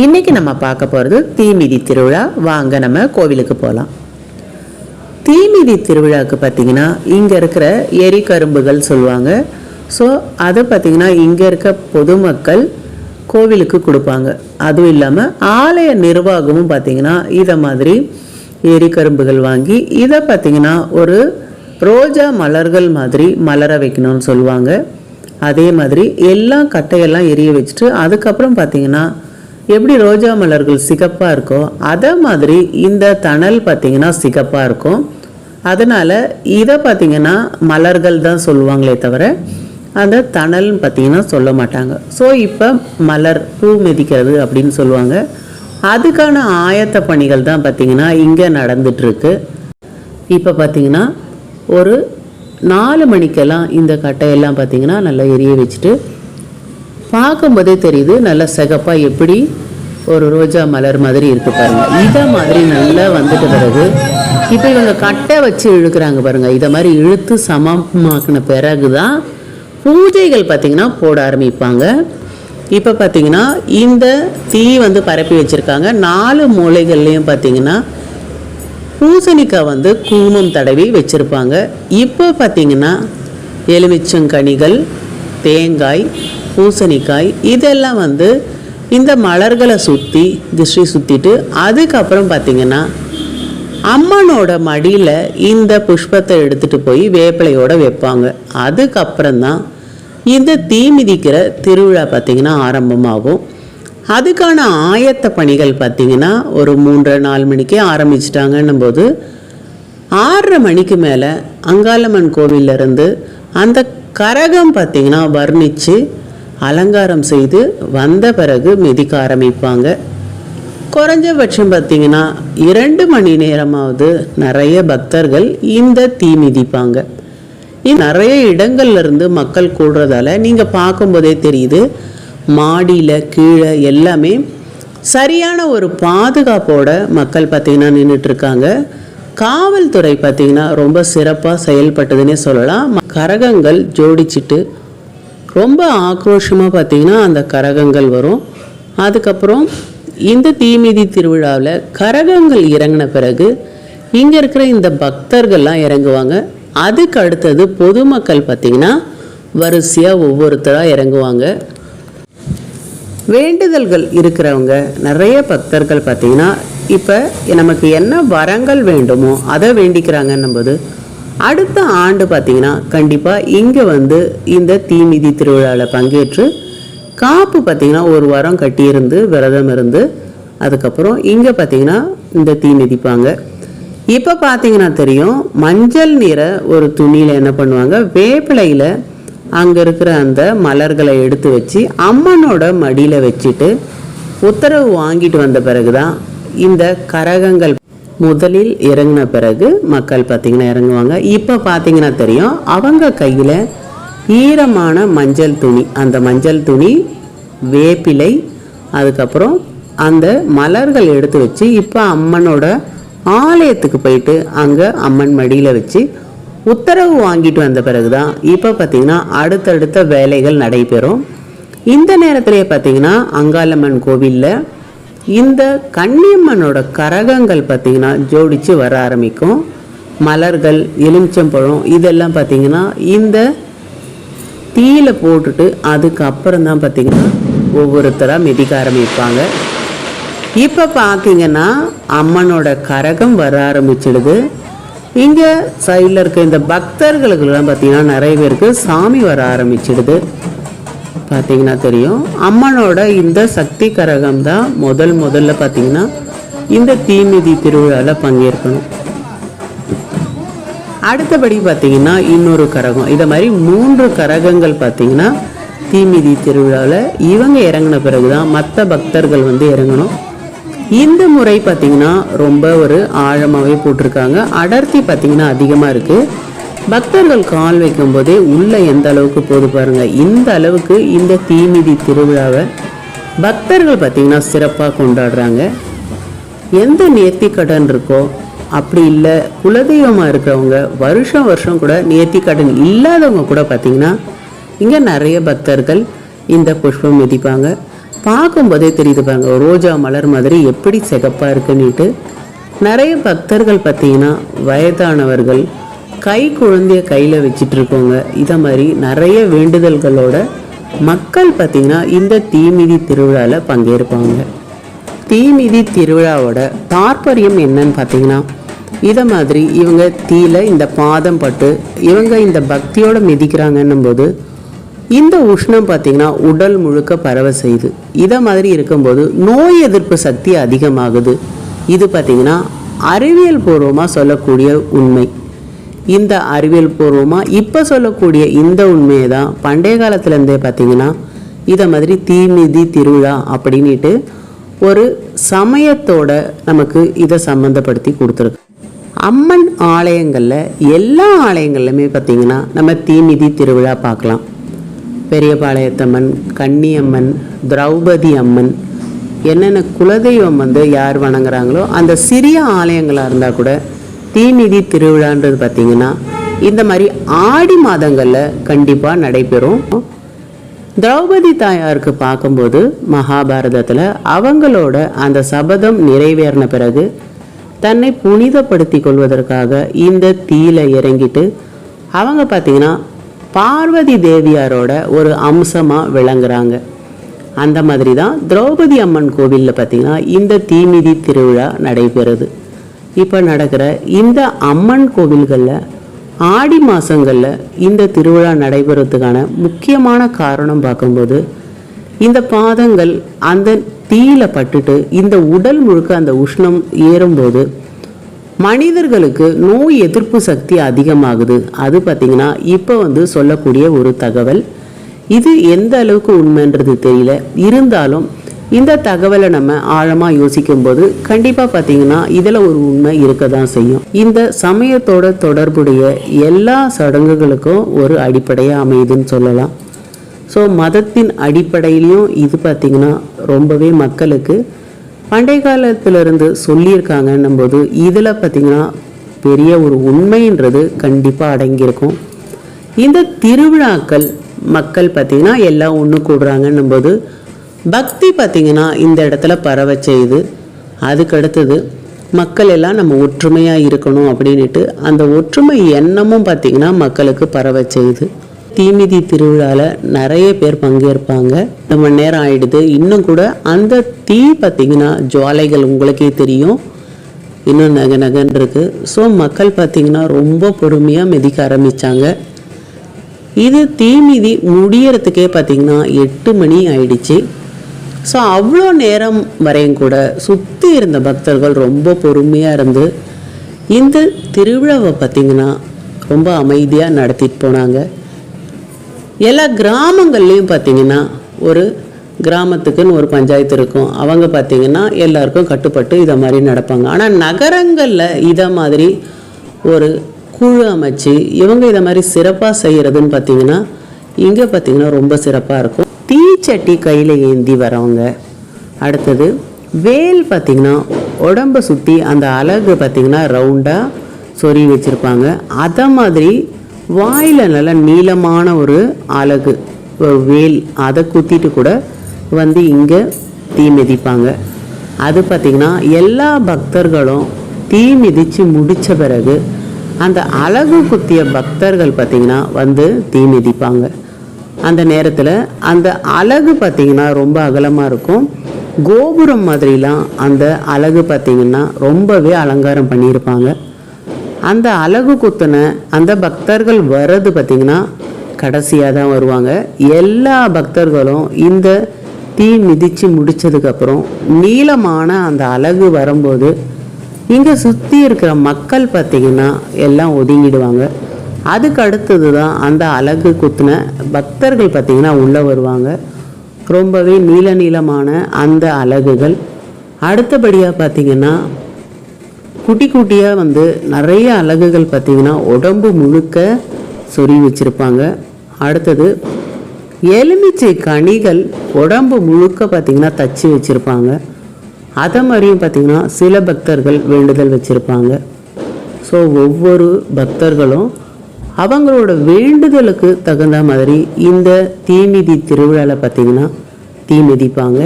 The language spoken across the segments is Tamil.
இன்னைக்கு நம்ம பார்க்க போகிறது தீமிதி திருவிழா. வாங்க நம்ம கோவிலுக்கு போகலாம் தீமிதி திருவிழாவுக்கு பார்த்தீங்கன்னா இங்கே இருக்கிற எரிகரும்புகள் சொல்லுவாங்க. ஸோ அதை பார்த்தீங்கன்னா இங்கே இருக்க பொதுமக்கள் கோவிலுக்கு கொடுப்பாங்க. அதுவும் இல்லாமல் ஆலய நிர்வாகமும் பார்த்தீங்கன்னா இதை மாதிரி எரிகரும்புகள் வாங்கி இதை பார்த்தீங்கன்னா ஒரு ரோஜா மலர்கள் மாதிரி மலர வைக்கணும்னு சொல்லுவாங்க. அதே மாதிரி எல்லா கட்டையெல்லாம் எரிய வச்சுட்டு அதுக்கப்புறம் பார்த்திங்கன்னா எப்படி ரோஜா மலர்கள் சிகப்பாக இருக்கோ அதே மாதிரி இந்த தணல் பார்த்தீங்கன்னா சிகப்பாக இருக்கும். அதனால் இதை பார்த்திங்கன்னா மலர்கள் தான் சொல்லுவாங்களே தவிர அந்த தணல்னு பார்த்தீங்கன்னா சொல்ல மாட்டாங்க. ஸோ இப்போ மலர் பூ மிதிக்கிறது அப்படின்னு சொல்லுவாங்க. அதுக்கான ஆயத்த பணிகள் தான் பார்த்தீங்கன்னா இங்கே நடந்துட்டுருக்கு. இப்போ பார்த்திங்கன்னா ஒரு நாலு மணிக்கெல்லாம் இந்த கட்டையெல்லாம் பார்த்தீங்கன்னா நல்லா எரிய வச்சுட்டு பார்க்கும்போதே தெரியுது நல்ல சிகப்பாக எப்படி ஒரு ரோஜா மலர் மாதிரி இருக்குது பாருங்கள் இதை மாதிரி நல்லா வந்துட்டு பிறகு இப்போ இவங்க கட்டை வச்சு இழுக்கிறாங்க பாருங்கள் இதை மாதிரி இழுத்து சமமாக்கின பிறகு தான் பூஜைகள் பார்த்திங்கன்னா போட ஆரம்பிப்பாங்க. இப்போ பார்த்திங்கன்னா இந்த தீ வந்து பரப்பி வச்சுருக்காங்க. நாலு மூளைகள்லேயும் பார்த்தீங்கன்னா பூசணிக்காய் வந்து குங்குமம் தடவி வச்சுருப்பாங்க. இப்போ பார்த்திங்கன்னா எலுமிச்சங்கனிகள் தேங்காய் பூசணிக்காய் இதெல்லாம் வந்து இந்த மலர்களை சுற்றி திருஷ்டி சுற்றிட்டு அதுக்கப்புறம் பார்த்திங்கன்னா அம்மனோட மடியில் இந்த புஷ்பத்தை எடுத்துகிட்டு போய் வேப்பிலையோட வைப்பாங்க. அதுக்கப்புறம்தான் இந்த தீ மிதிக்கிற திருவிழா பார்த்திங்கன்னா ஆரம்பமாகும். அதுக்கான ஆயத்த பணிகள் பார்த்தீங்கன்னா ஒரு மூன்றரை நாலு மணிக்கே ஆரம்பிச்சிட்டாங்கன்னும் போது ஆறரை மணிக்கு மேலே அங்காளம்மன் கோவிலிருந்து அந்த கரகம் பார்த்திங்கன்னா வர்ணித்து அலங்காரம் செய்து வந்த பிறகு மிதிக்க ஆரம்பிப்பாங்க. குறைஞ்சபட்சம் பார்த்தீங்கன்னா இரண்டு மணி நேரமாவது நிறைய பக்தர்கள் இந்த தீ மிதிப்பாங்க. நிறைய இடங்கள்ல இருந்து மக்கள் கூடுறதால நீங்கள் பார்க்கும்போதே தெரியுது மாடியில் கீழே எல்லாமே சரியான ஒரு பாதுகாப்போட மக்கள் பார்த்தீங்கன்னா நின்றுட்டு இருக்காங்க காவல்துறை பார்த்தீங்கன்னா ரொம்ப சிறப்பாக செயல்பட்டதுன்னே சொல்லலாம். கரகங்கள் ஜோடிச்சிட்டு ரொம்ப ஆக்ரோஷமாக பார்த்தீங்கன்னா அந்த கரகங்கள் வரும். அதுக்கப்புறம் இந்த தீமிதி திருவிழாவில் கரகங்கள் இறங்கின பிறகு இங்கே இருக்கிற இந்த பக்தர்கள்லாம் இறங்குவாங்க. அதுக்கு அடுத்தது பொதுமக்கள் பார்த்திங்கன்னா வரிசையாக ஒவ்வொருத்தராக இறங்குவாங்க. வேண்டுதல்கள் இருக்கிறவங்க நிறைய பக்தர்கள் பார்த்திங்கன்னா இப்போ நமக்கு என்ன வரங்கள் வேண்டுமோ அதை வேண்டிக்கிறாங்கன்னும் போது அடுத்த ஆண்டு பார்த்தீங்கன்னா கண்டிப்பாக இங்கே வந்து இந்த தீமிதி திருவிழாவில் பங்கேற்று காப்பு பார்த்தீங்கன்னா ஒரு வாரம் கட்டியிருந்து விரதம் இருந்து அதுக்கப்புறம் இங்கே பார்த்தீங்கன்னா இந்த தீ மிதிப்பாங்க. இப்போ பார்த்தீங்கன்னா தெரியும் மஞ்சள் நீரை ஒரு துணியில் என்ன பண்ணுவாங்க வேப்பிலையில் அங்கே இருக்கிற அந்த மலர்களை எடுத்து வச்சு அம்மனோட மடியில் வச்சுட்டு உத்தரவு வாங்கிட்டு வந்த பிறகு தான் இந்த கரகங்கள் முதலில் இறங்கின பிறகு மக்கள் பார்த்தீங்கன்னா இறங்குவாங்க. இப்போ பார்த்தீங்கன்னா தெரியும் அவங்க கையில் ஈரமான மஞ்சள் துணி அந்த மஞ்சள் துணி வேப்பிலை அதுக்கப்புறம் அந்த மலர்கள் எடுத்து வச்சு இப்போ அம்மனோட ஆலயத்துக்கு போயிட்டு அங்கே அம்மன் மடியில் வச்சு உத்தரவு வாங்கிட்டு வந்த பிறகு தான் இப்போ பார்த்தீங்கன்னா அடுத்தடுத்த வேலைகள் நடைபெறும். இந்த நேரத்திலே பார்த்தீங்கன்னா அங்காளம்மன் கோவிலில் இந்த கன்னியம்மனோட கரகங்கள் பார்த்தீங்கன்னா ஜோடிச்சு வர ஆரம்பிக்கும். மலர்கள் எலுமிச்சம்பழம் இதெல்லாம் பார்த்தீங்கன்னா இந்த தீயில போட்டுட்டு அதுக்கப்புறம் தான் பார்த்தீங்கன்னா ஒவ்வொருத்தராக மிதிக்க ஆரம்பிப்பாங்க. இப்போ பார்த்தீங்கன்னா அம்மனோட கரகம் வர ஆரம்பிச்சிடுது. இங்கே சைடில் இருக்க இந்த பக்தர்களுக்கெல்லாம் பார்த்தீங்கன்னா நிறைய பேருக்கு சாமி வர ஆரம்பிச்சிடுது. பார்த்தீங்கன்னா தெரியும். அம்மனோட இந்த சக்தி கரகம் தான் முதல் முதல்ல பார்த்தீங்கன்னா இந்த தீமிதி திருவிழாவில் பங்கேற்கணும். அடுத்தபடி பார்த்தீங்கன்னா இன்னொரு கரகம். இதை மாதிரி மூன்று கரகங்கள் பார்த்தீங்கன்னா தீமிதி திருவிழாவில் இவங்க இறங்கின பிறகு தான் மற்ற பக்தர்கள் வந்து இறங்கணும். இந்த முறை பார்த்தீங்கன்னா ரொம்ப ஒரு ஆழமாகவே போட்டிருக்காங்க. அடர்த்தி பார்த்தீங்கன்னா அதிகமாக இருக்குது பக்தர்கள் கால் வைக்கும் போதே உள்ள எந்த அளவுக்கு போது பாருங்க. இந்த அளவுக்கு இந்த தீமிதி திருவிழாவை பக்தர்கள் பார்த்தீங்கன்னா சிறப்பாக கொண்டாடுறாங்க. எந்த நேர்த்தி கடன் இருக்கோ அப்படி இல்லை குலதெய்வமாக இருக்கிறவங்க வருஷம் வருஷம் கூட நேர்த்தி கடன் இல்லாதவங்க கூட பார்த்தீங்கன்னா இங்கே நிறைய பக்தர்கள் இந்த புஷ்பம் மிதிப்பாங்க. பார்க்கும்போதே தெரியுது பாருங்க ரோஜா மலர் மாதிரி எப்படி சிகப்பாக இருக்குன்னுட்டு. நிறைய பக்தர்கள் பார்த்தீங்கன்னா வயதானவர்கள் கை குழந்தைய கையில் வச்சிட்டு இதை மாதிரி நிறைய வேண்டுதல்களோட மக்கள் பார்த்திங்கன்னா இந்த தீமிதி திருவிழாவில் பங்கேற்பாங்க. தீமிதி திருவிழாவோட தாற்பயம் என்னன்னு பார்த்தீங்கன்னா இதை மாதிரி இவங்க தீல இந்த பாதம் பட்டு இவங்க இந்த பக்தியோட மிதிக்கிறாங்கன்னும் போது இந்த உஷ்ணம் பார்த்திங்கன்னா உடல் முழுக்க பரவ செய்யுது. இதை மாதிரி இருக்கும்போது நோய் எதிர்ப்பு சக்தி அதிகமாகுது. இது பார்த்தீங்கன்னா அறிவியல் பூர்வமாக சொல்லக்கூடிய உண்மை. இந்த அறிவியல் பூர்வமாக இப்போ சொல்லக்கூடிய இந்த உண்மையை தான் பண்டைய காலத்துலேருந்தே பார்த்தீங்கன்னா இதை மாதிரி தீமிதி திருவிழா அப்படின்ட்டு ஒரு சமயத்தோட நமக்கு இதை சம்மந்தப்படுத்தி கொடுத்துருக்கு. அம்மன் ஆலயங்களில் எல்லா ஆலயங்கள்லையுமே பார்த்தீங்கன்னா நம்ம தீமிதி திருவிழா பார்க்கலாம் பெரியபாளையத்தம்மன் கன்னியம்மன் திரௌபதி அம்மன் என்னென்ன குலதெய்வம் வந்து யார் வணங்குறாங்களோ அந்த சிறிய ஆலயங்களாக இருந்தால் கூட தீமிதி திருவிழான்றது பார்த்திங்கன்னா இந்த மாதிரி ஆடி மாதங்களில் கண்டிப்பாக நடைபெறும். திரௌபதி தாயாருக்கு பார்க்கும்போது மகாபாரதத்தில் அவங்களோட அந்த சபதம் நிறைவேறின பிறகு தன்னை புனிதப்படுத்தி கொள்வதற்காக இந்த தீயில இறங்கிட்டு அவங்க பார்த்தீங்கன்னா பார்வதி தேவியாரோட ஒரு அம்சமாக விளங்குறாங்க. அந்த மாதிரி தான் திரௌபதி அம்மன் கோவிலில் பார்த்தீங்கன்னா இந்த தீமிதி திருவிழா நடைபெறுது. இப்போ நடக்கிற இந்த அம்மன் கோவில்களில் ஆடி மாதங்களில் இந்த திருவிழா நடைபெறத்துக்கான முக்கியமான காரணம் பார்க்கும்போது இந்த பாதங்கள் அந்த தீயில பட்டுட்டு இந்த உடல் முழுக்க அந்த உஷ்ணம் ஏறும்போது மனிதர்களுக்கு நோய் எதிர்ப்பு சக்தி அதிகமாகுது. அது பார்த்திங்கன்னா இப்போ வந்து சொல்லக்கூடிய ஒரு தகவல். இது எந்த அளவுக்கு உண்மைன்றது தெரியல. இருந்தாலும் இந்த தகவலை நம்ம ஆழமாக யோசிக்கும்போது கண்டிப்பாக பார்த்தீங்கன்னா இதில் ஒரு உண்மை இருக்க தான் செய்யும். இந்த சமயத்தோட தொடர்புடைய எல்லா சடங்குகளுக்கும் ஒரு அடிப்படையாக அமையுதுன்னு சொல்லலாம். ஸோ மதத்தின் அடிப்படையிலையும் இது பார்த்திங்கன்னா ரொம்பவே மக்களுக்கு பண்டைய காலத்திலிருந்து சொல்லியிருக்காங்கன்னும் போது இதில் பார்த்திங்கன்னா பெரிய ஒரு உண்மைன்றது கண்டிப்பாக அடங்கியிருக்கும். இந்த திருவிழாக்கள் மக்கள் பார்த்திங்கன்னா எல்லாம் ஒன்று கூடுறாங்கன்னும் போது பக்தி பார்த்திங்கன்னா இந்த இடத்துல பரவ செய்யுது அதுக்கடுத்தது மக்கள் எல்லாம் நம்ம ஒற்றுமையாக இருக்கணும் அப்படின்ட்டு அந்த ஒற்றுமை எண்ணமும் பார்த்திங்கன்னா மக்களுக்கு பரவ செய்யுது தீமிதி திருவிழாவில் நிறைய பேர் பங்கேற்பாங்க. ரெண்டு மணி நேரம் ஆகிடுது இன்னும் கூட அந்த தீ பார்த்திங்கன்னா ஜுவாலைகள் உங்களுக்கே தெரியும். இன்னும் நகை நகன்னு ஸோ மக்கள் பார்த்திங்கன்னா ரொம்ப பொறுமையாக மிதிக்க ஆரம்பித்தாங்க இது தீமிதி முடியறதுக்கே பார்த்திங்கன்னா எட்டு மணி ஆயிடுச்சு. ஸோ அவ்வளோ நேரம் வரையும் கூட சுற்றி இருந்த பக்தர்கள் ரொம்ப பொறுமையாக இருந்து இந்த திருவிழாவை பார்த்திங்கன்னா ரொம்ப அமைதியாக நடத்திட்டு போனாங்க. எல்லா கிராமங்கள்லேயும் பார்த்தீங்கன்னா ஒரு கிராமத்துக்குன்னு ஒரு பஞ்சாயத்து இருக்கும். அவங்க பார்த்திங்கன்னா எல்லாருக்கும் கட்டுப்பட்டு இதை மாதிரி நடப்பாங்க. ஆனால் நகரங்களில் இதை மாதிரி ஒரு குழு அமைச்சு இவங்க இதை மாதிரி சிறப்பாக செய்கிறதுன்னு பார்த்தீங்கன்னா இங்கே பார்த்தீங்கன்னா ரொம்ப சிறப்பாக இருக்கும். தீச்சட்டி கையில் ஏந்தி வரவங்க. அடுத்தது வேல் பார்த்திங்கன்னா உடம்பை சுற்றி அந்த அலகு பார்த்திங்கன்னா ரவுண்டாக சொறி வச்சுருப்பாங்க. அதை மாதிரி வாயில் நல்ல நீளமான ஒரு அலகு வேல் அதை குத்திட்டு கூட வந்து இங்கே தீ மிதிப்பாங்க. அது பார்த்திங்கன்னா எல்லா பக்தர்களும் தீ மிதித்து முடித்த பிறகு அந்த அழகு குத்திய பக்தர்கள் பார்த்திங்கன்னா வந்து தீ மிதிப்பாங்க. அந்த நேரத்தில் அந்த அலகு பார்த்திங்கன்னா ரொம்ப அகலமாக இருக்கும். கோபுரம் மாதிரிலாம் அந்த அலகு பார்த்திங்கன்னா ரொம்பவே அலங்காரம் பண்ணியிருப்பாங்க. அந்த அலகு குத்தின அந்த பக்தர்கள் வர்றது பார்த்திங்கன்னா கடைசியாக தான் வருவாங்க. எல்லா பக்தர்களும் இந்த தீ மிதித்து முடிச்சதுக்கப்புறம் நீளமான அந்த அலகு வரும்போது இங்கே சுற்றி இருக்கிற மக்கள் பார்த்திங்கன்னா எல்லாம் ஒதுங்கிடுவாங்க. அதுக்கு அடுத்தது தான் அந்த அலகு குத்தின பக்தர்கள் பார்த்திங்கன்னா உள்ளே வருவாங்க. ரொம்பவே நீள நீளமான அந்த அலகுகள் அடுத்தபடியாக பார்த்திங்கன்னா குட்டி குட்டியாக வந்து நிறைய அலகுகள் பார்த்திங்கன்னா உடம்பு முழுக்க சொறி வச்சுருப்பாங்க. அடுத்தது எலுமிச்சை கனிகள் உடம்பு முழுக்க பார்த்திங்கன்னா தச்சு வச்சுருப்பாங்க. அதை மாதிரியும் பார்த்திங்கன்னா சில பக்தர்கள் வேண்டுதல் வச்சுருப்பாங்க. ஸோ ஒவ்வொரு பக்தர்களும் அவங்களோட வேண்டுதலுக்கு தகுந்த மாதிரி இந்த தீமிதி திருவிழாவில் பார்த்திங்கன்னா தீ மிதிப்பாங்க.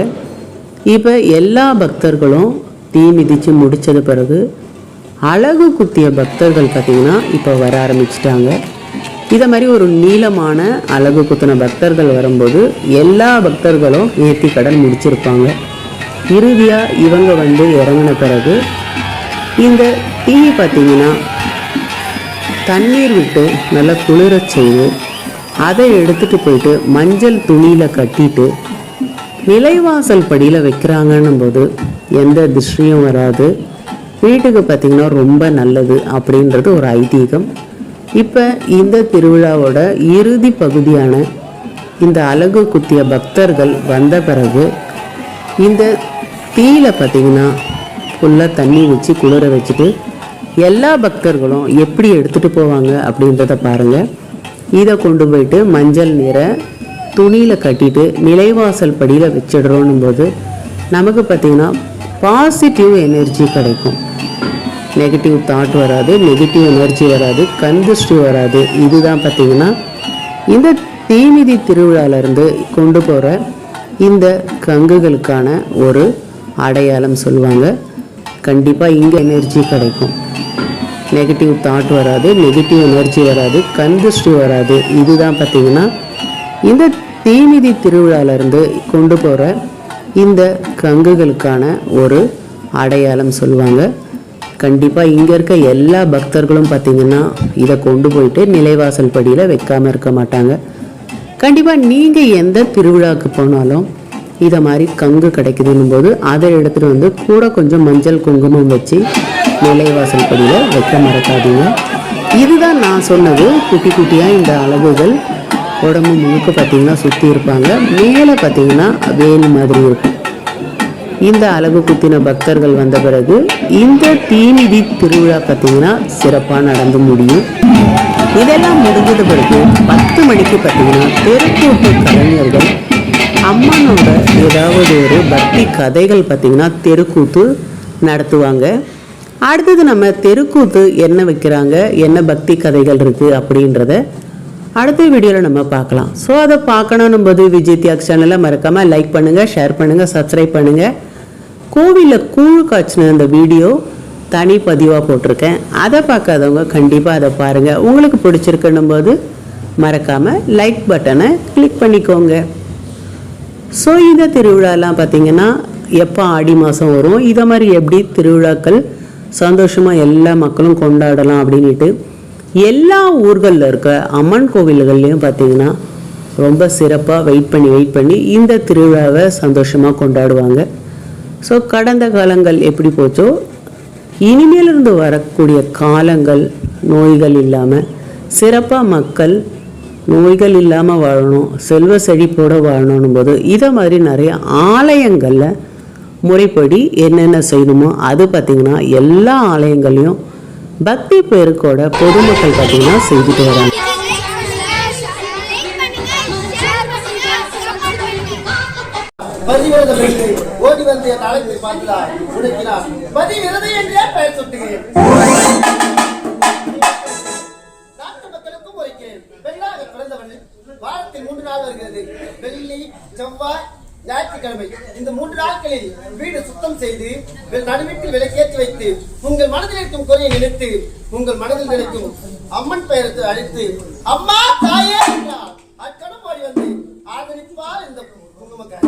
இப்போ எல்லா பக்தர்களும் தீ மிதித்து முடித்தது பிறகு அழகு குத்திய பக்தர்கள் பார்த்திங்கன்னா இப்போ வர ஆரம்பிச்சிட்டாங்க. இதை மாதிரி ஒரு நீளமான அழகு குத்தின பக்தர்கள் வரும்போது எல்லா பக்தர்களும் ஏற்றி கடன் முடிச்சிருப்பாங்க. இறுதியாக இவங்க வந்து இறங்கின பிறகு இந்த தீ பார்த்திங்கன்னா தண்ணீர் விட்டு நல்லா குளிர செய்து அதை எடுத்துட்டு போயிட்டு மஞ்சள் துணியில் கட்டிட்டு நிலைவாசல் படியில் வைக்கிறாங்கன்னும் போது எந்த திருஷ்டியும் வராது. வீட்டுக்கு பார்த்திங்கன்னா ரொம்ப நல்லது அப்படின்றது ஒரு ஐதீகம். இப்போ இந்த திருவிழாவோட இறுதி பகுதியான இந்த அழகு குத்திய பக்தர்கள் வந்த பிறகு இந்த தீயில பார்த்தீங்கன்னா ஃபுல்லாக தண்ணி வச்சு குளிர வச்சுட்டு எல்லா பக்தர்களும் எப்படி எடுத்துகிட்டு போவாங்க அப்படின்றத பாருங்கள் இதை கொண்டு போயிட்டு மஞ்சள் நீரை துணியில் கட்டிட்டு நிலைவாசல் படியில் வச்சிடுறோன்னும் போது நமக்கு பார்த்திங்கன்னா பாசிட்டிவ் எனர்ஜி கிடைக்கும். நெகட்டிவ் தாட் வராது நெகட்டிவ் எனர்ஜி வராது கந்திஷ்டி வராது. இதுதான் பார்த்திங்கன்னா இந்த தீமிதி திருவிழாவிலேருந்து கொண்டு போகிற இந்த கங்குகளுக்கான ஒரு அடையாளம் சொல்லுவாங்க. கண்டிப்பாக இங்கே எனர்ஜி கிடைக்கும். நெகட்டிவ் தாட் வராது நெகட்டிவ் எனர்ஜி வராது கந்திஷ்டி வராது. இதுதான் பார்த்திங்கன்னா இந்த தீமிதி திருவிழாவிலேருந்து கொண்டு போகிற இந்த கங்குகளுக்கான ஒரு அடையாளம் சொல்லுவாங்க. கண்டிப்பாக இங்கே இருக்க எல்லா பக்தர்களும் பார்த்திங்கன்னா இதை கொண்டு போயிட்டு நிலைவாசல் படியில் வைக்காமல் இருக்க மாட்டாங்க. கண்டிப்பாக நீங்கள் எந்த திருவிழாவுக்கு போனாலும் இதை மாதிரி கங்கு கிடைக்குதுன்னும் போது அதை எடுத்துகிட்டு வந்து கூட கொஞ்சம் மஞ்சள் குங்குமம் வச்சு நிலைவாசல் படியில் வைக்க மறக்காதீங்க. இதுதான் நான் சொன்னது. குட்டி குட்டியாக இந்த அளவுகள் உடம்பு முழுக்க பார்த்தீங்கன்னா சுற்றி இருப்பாங்க. மேலே பார்த்தீங்கன்னா வேலி மாதிரி இருக்கும். இந்த அழகு குத்தின பக்தர்கள் வந்த பிறகு இந்த தீநிதி திருவிழா பார்த்தீங்கன்னா சிறப்பாக நடந்து முடியும். இதெல்லாம் முடிஞ்சது பிறகு பத்து மணிக்கு பார்த்தீங்கன்னா தெருக்கூட்டு கலைஞர்கள் அம்மனோட ஏதாவது ஒரு பக்தி கதைகள் பார்த்திங்கன்னா தெருக்கூத்து நடத்துவாங்க. அடுத்தது நம்ம தெருக்கூத்து என்ன வைக்கிறாங்க என்ன பக்தி கதைகள் இருக்குது அப்படின்றத அடுத்த வீடியோவில் நம்ம பார்க்கலாம். ஸோ அதை பார்க்கணும் போது விஜய் தியாக் சேனலை மறக்காமல் லைக் பண்ணுங்கள் ஷேர் பண்ணுங்கள் சப்ஸ்கிரைப் பண்ணுங்கள் கோவிலில் கூழ் காய்ச்சின அந்த வீடியோ தனி பதிவாக போட்டிருக்கேன். அதை பார்க்காதவங்க கண்டிப்பாக அதை பாருங்கள் உங்களுக்கு பிடிச்சிருக்கணும் போது மறக்காமல் லைக் பட்டனை கிளிக் பண்ணிக்கோங்க. ஸோ இந்த திருவிழாலாம் பார்த்தீங்கன்னா எப்போ ஆடி மாதம் வரும்? இதை மாதிரி எப்படி திருவிழாக்கள் சந்தோஷமாக எல்லா மக்களும் கொண்டாடலாம் அப்படின்ட்டு எல்லா ஊர்களில் இருக்க அம்மன் கோவில்கள்லையும் பார்த்தீங்கன்னா ரொம்ப சிறப்பாக வெயிட் பண்ணி வெயிட் பண்ணி இந்த திருவிழாவை சந்தோஷமாக கொண்டாடுவாங்க. ஸோ கடந்த காலங்கள் எப்படி போச்சோ இனிமேலிருந்து வரக்கூடிய காலங்கள் நோய்கள் இல்லாமல் சிறப்பாக மக்கள் நோய்கள் இல்லாமல் வாழணும் செல்வ செழிப்போடு வாழணும் போது இதை மாதிரி நிறைய ஆலயங்களில் முறைப்படி என்னென்ன செய்யணுமோ அது பார்த்திங்கன்னா எல்லா ஆலயங்கள்லையும் பக்தி பெருக்கோட பொதுமக்கள் பார்த்திங்கன்னா செய்துட்டு வராங்க. ஓடி வந்து என் அழைப்பை பார்க்கிறார் உடைக்கிறார் பதிவிரதை என்றே பெயர் சுட்டுகிறேன். வாரத்தில் மூன்று நாள் வருகிறது. வெள்ளி செவ்வாய் ஞாயிற்றுக்கிழமை. இந்த மூன்று நாட்களில் வீடு சுத்தம் செய்து நடுவிட்டு நடுவீட்டில் விளக்கேற்றி வைத்து உங்கள் மனதில் இருக்கும் குறையை நினைத்து உங்கள் மனதில் நினைக்கும் அம்மன் பெயரத்தை அழைத்து அம்மா தாயே! என்றார். வந்து ஆதரிப்பார் இந்த குங்குமக்காரி